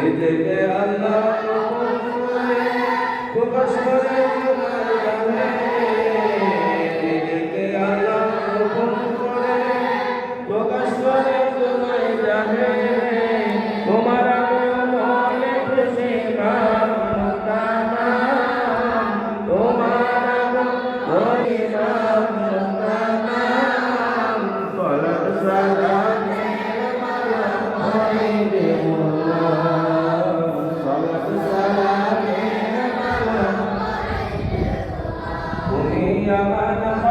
নিজেকে আল্লাহ প্রকাশ করে নিজেকে আল্লাহ করে প্রকাশ করে তোমায় জানে। তোমার মনে খুশি তোমার হরি নাম সাদা Yeah,